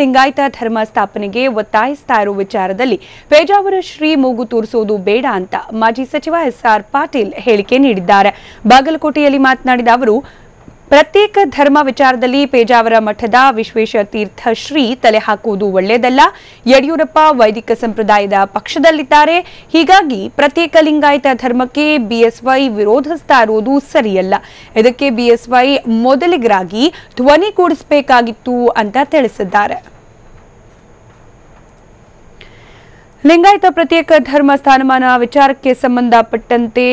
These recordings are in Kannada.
ಲಿಂಗಾಯತ ಧರ್ಮ ಸ್ಥಾಪನೆಗೆ ಒತ್ತಾಯಿಸ್ತಾ ಇರುವ ವಿಚಾರದಲ್ಲಿ ಪೇಜಾವರ ಶ್ರೀ ಮೂಗು ತೋರಿಸುವುದು ಬೇಡ ಅಂತ ಮಾಜಿ ಸಚಿವ ಎಸ್ಆರ್ ಪಾಟೀಲ್ ಹೇಳಿಕೆ ನೀಡಿದ್ದಾರೆ. ಬಾಗಲಕೋಟೆಯಲ್ಲಿ ಮಾತನಾಡಿದ ಅವರು ಪ್ರತ್ಯೇಕ ಧರ್ಮ ವಿಚಾರದಲ್ಲಿ ಪೇಜಾವರ ಮಠದ ವಿಶ್ವೇಶ ತೀರ್ಥ ಶ್ರೀ ತಲೆ ಹಾಕುವುದು ಒಳ್ಳೆಯದಲ್ಲ. ಯಡಿಯೂರಪ್ಪ ವೈದಿಕ ಸಂಪ್ರದಾಯದ ಪಕ್ಷದಲ್ಲಿದ್ದಾರೆ. ಹೀಗಾಗಿ ಪ್ರತ್ಯೇಕ ಲಿಂಗಾಯತ ಧರ್ಮಕ್ಕೆ ಬಿಎಸ್ವೈ ವಿರೋಧಿಸ್ತಾ ಇರುವುದು ಸರಿಯಲ್ಲ. ಇದಕ್ಕೆ ಬಿಎಸ್ವೈ ಮೊದಲಿಗರಾಗಿ ಧ್ವನಿ ಕೂಡಿಸಬೇಕಾಗಿತ್ತು ಅಂತ ತಿಳಿಸಿದ್ದಾರೆ. ಲಿಂಗಾಯತ ಪ್ರತ್ಯೇಕ ಧರ್ಮ ಸ್ಥಾನಮಾನ ವಿಚಾರಕ್ಕೆ ಸಂಬಂಧಪಟ್ಟಂತೆ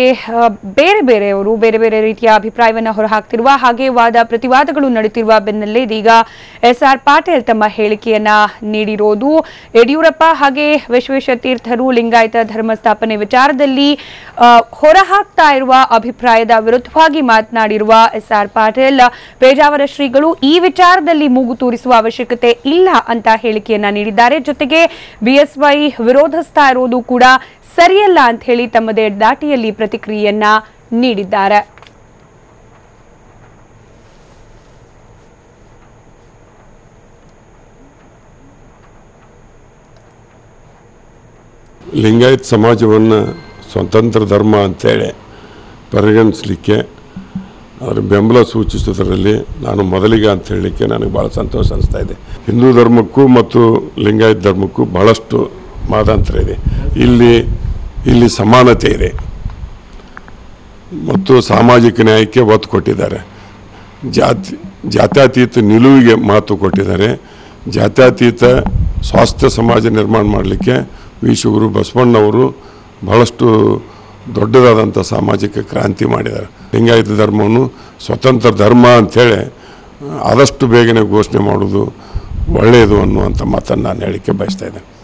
ಬೇರೆ ಬೇರೆಯವರು ಬೇರೆ ಬೇರೆ ರೀತಿಯ ಅಭಿಪ್ರಾಯವನ್ನು ಹೊರಹಾಕ್ತಿರುವ ಹಾಗೆ ವಾದ ಪ್ರತಿವಾದಗಳು ನಡೆಯುತ್ತಿರುವ ಬೆನ್ನಲ್ಲೇ ಇದೀಗ ಎಸ್ಆರ್ ಪಾಟೀಲ್ ತಮ್ಮ ಹೇಳಿಕೆಯನ್ನ ನೀಡಿರೋದು. ಯಡಿಯೂರಪ್ಪ ಹಾಗೆ ವಿಶ್ವೇಶ ತೀರ್ಥರು ಲಿಂಗಾಯತ ಧರ್ಮ ಸ್ಥಾಪನೆ ವಿಚಾರದಲ್ಲಿ ಹೊರಹಾಕ್ತಾ ಇರುವ ಅಭಿಪ್ರಾಯದ ವಿರುದ್ಧವಾಗಿ ಮಾತನಾಡಿರುವ ಎಸ್ಆರ್ ಪಾಟೀಲ್, ಪೇಜಾವರ ಶ್ರೀಗಳು ಈ ವಿಚಾರದಲ್ಲಿ ಮೂಗು ತೂರಿಸುವ ಅವಶ್ಯಕತೆ ಇಲ್ಲ ಅಂತ ಹೇಳಿಕೆಯನ್ನ ನೀಡಿದ್ದಾರೆ. ಜೊತೆಗೆ ಬಿಎಸ್ವೈ ವಿರೋಧಿಸ್ತಾ ಇರೋದು ಕೂಡ ಸರಿಯಲ್ಲ ಅಂತ ಹೇಳಿ ತಮ್ಮದೇ ದಾಟಿಯಲ್ಲಿ ಪ್ರತಿಕ್ರಿಯೆಯನ್ನ ನೀಡಿದ್ದಾರೆ. ಲಿಂಗಾಯತ್ ಸಮಾಜವನ್ನು ಸ್ವತಂತ್ರ ಧರ್ಮ ಅಂತೇಳಿ ಪರಿಗಣಿಸಲಿಕ್ಕೆ ಅದರ ಬೆಂಬಲ ಸೂಚಿಸೋದ್ರಲ್ಲಿ ನಾನು ಮೊದಲಿಗೆ ಅಂತ ಹೇಳಲಿಕ್ಕೆ ನನಗೆ ಭಾಳ ಸಂತೋಷ ಅನಿಸ್ತಾ ಇದೆ. ಹಿಂದೂ ಧರ್ಮಕ್ಕೂ ಮತ್ತು ಲಿಂಗಾಯತ್ ಧರ್ಮಕ್ಕೂ ಭಾಳಷ್ಟು ಮಾತಾಂತರ ಇದೆ. ಇಲ್ಲಿ ಇಲ್ಲಿ ಸಮಾನತೆ ಇದೆ. ಮತ್ತು ಸಾಮಾಜಿಕ ನ್ಯಾಯಕ್ಕೆ ಒತ್ತು ಕೊಟ್ಟಿದ್ದಾರೆ. ಜಾತಿ, ಜಾತ್ಯತೀತ ನಿಲುವಿಗೆ ಮಾತು ಕೊಟ್ಟಿದ್ದಾರೆ. ಜಾತ್ಯತೀತ ಸ್ವಾಸ್ಥ್ಯ ಸಮಾಜ ನಿರ್ಮಾಣ ಮಾಡಲಿಕ್ಕೆ ವಿಶ್ವಗುರು ಬಸವಣ್ಣವರು ಬಹಳಷ್ಟು ದೊಡ್ಡದಾದಂಥ ಸಾಮಾಜಿಕ ಕ್ರಾಂತಿ ಮಾಡಿದ್ದಾರೆ. ಲಿಂಗಾಯತ ಧರ್ಮವನ್ನು ಸ್ವತಂತ್ರ ಧರ್ಮ ಅಂಥೇಳಿ ಆದಷ್ಟು ಬೇಗನೆ ಘೋಷಣೆ ಮಾಡೋದು ಒಳ್ಳೆಯದು ಅನ್ನುವಂಥ ಮಾತನ್ನು ನಾನು ಹೇಳಿಕೆ ಬಯಸ್ತಾ ಇದ್ದೇನೆ.